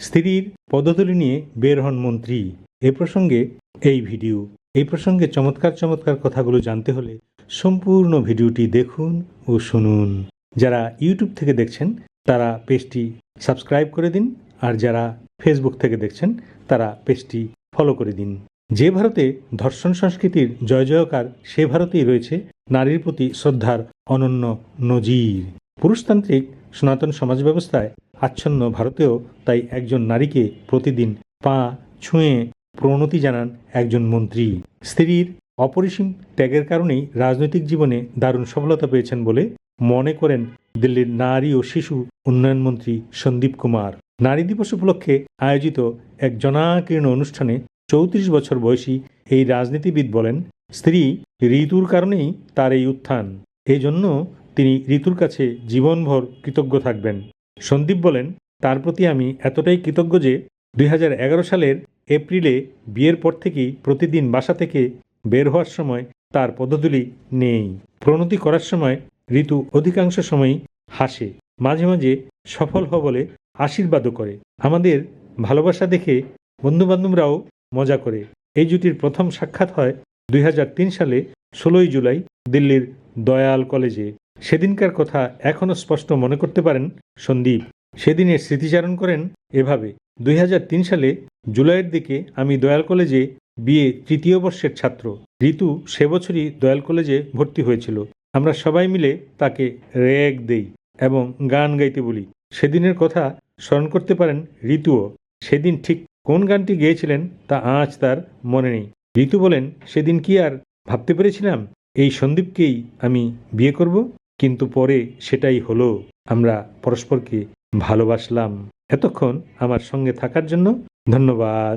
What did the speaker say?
স্ত্রীর পদতুলি নিয়ে বের হন মন্ত্রী। এ প্রসঙ্গে এই ভিডিও। এই প্রসঙ্গে চমৎকার চমৎকার কথাগুলো জানতে হলে সম্পূর্ণ ভিডিওটি দেখুন ও শুনুন। যারা ইউটিউব থেকে দেখছেন, তারা পেজটি সাবস্ক্রাইব করে দিন, আর যারা ফেসবুক থেকে দেখছেন, তারা পেজটি ফলো করে দিন। যে ভারতে ধর্ষণ সংস্কৃতির জয়, জয়কার, সে ভারতেই রয়েছে নারীর প্রতি শ্রদ্ধার অনন্য নজির। পুরুষতান্ত্রিক সনাতন সমাজ ব্যবস্থায় আচ্ছন্ন ভারতেও তাই একজন নারীকে প্রতিদিন পা ছুঁয়ে প্রণতি জানান একজন মন্ত্রী। স্ত্রীর অপরিসীম ত্যাগের কারণেই রাজনৈতিক জীবনে দারুণ সফলতা পেয়েছেন বলে মনে করেন দিল্লির নারী ও শিশু উন্নয়ন মন্ত্রী সন্দীপ কুমার। নারী দিবস উপলক্ষে আয়োজিত এক জনাকীর্ণ অনুষ্ঠানে চৌত্রিশ বছর বয়সী এই রাজনীতিবিদ বলেন, স্ত্রী ঋতুর কারণেই তার এই উত্থান। এই জন্য তিনি ঋতুর কাছে জীবনভর কৃতজ্ঞ থাকবেন। সন্দীপ বলেন, তার প্রতি আমি এতটাই কৃতজ্ঞ যে দুই হাজার এগারো সালের এপ্রিলে বিয়ের পর থেকেই প্রতিদিন বাসা থেকে বের হওয়ার সময় তার পদধূলি নেই। প্রণতি করার সময় ঋতু অধিকাংশ সময়ই হাসে, মাঝে মাঝে সফল হ বলে আশীর্বাদও করে। আমাদের ভালোবাসা দেখে বন্ধুবান্ধবরাও মজা করে। এই জুটির প্রথম সাক্ষাৎ হয় দুই হাজার তিন সালে ষোলোই জুলাই দিল্লির দয়াল কলেজে। সেদিনকার কথা এখনও স্পষ্ট মনে করতে পারেন সন্দীপ। সেদিনের স্মৃতিচারণ করেন এভাবে, দুই হাজার তিন সালে জুলাইয়ের দিকে আমি দয়াল কলেজে বিয়ে তৃতীয় বর্ষের ছাত্র। ঋতু সে বছরই দয়াল কলেজে ভর্তি হয়েছিল। আমরা সবাই মিলে তাকে র্যাগ দেই এবং গান গাইতে বলি। সেদিনের কথা স্মরণ করতে পারেন ঋতুও। সেদিন ঠিক কোন গানটি গেয়েছিলেন তা আজ তার মনে নেই। ঋতু বলেন, সেদিন কি আর ভাবতে পেরেছিলাম? এই সন্দীপকেই আমি বিয়ে করব? কিন্তু পরে সেটাই হলো। আমরা পরস্পরকে ভালোবাসলাম। এতক্ষণ আমার সঙ্গে থাকার জন্য ধন্যবাদ।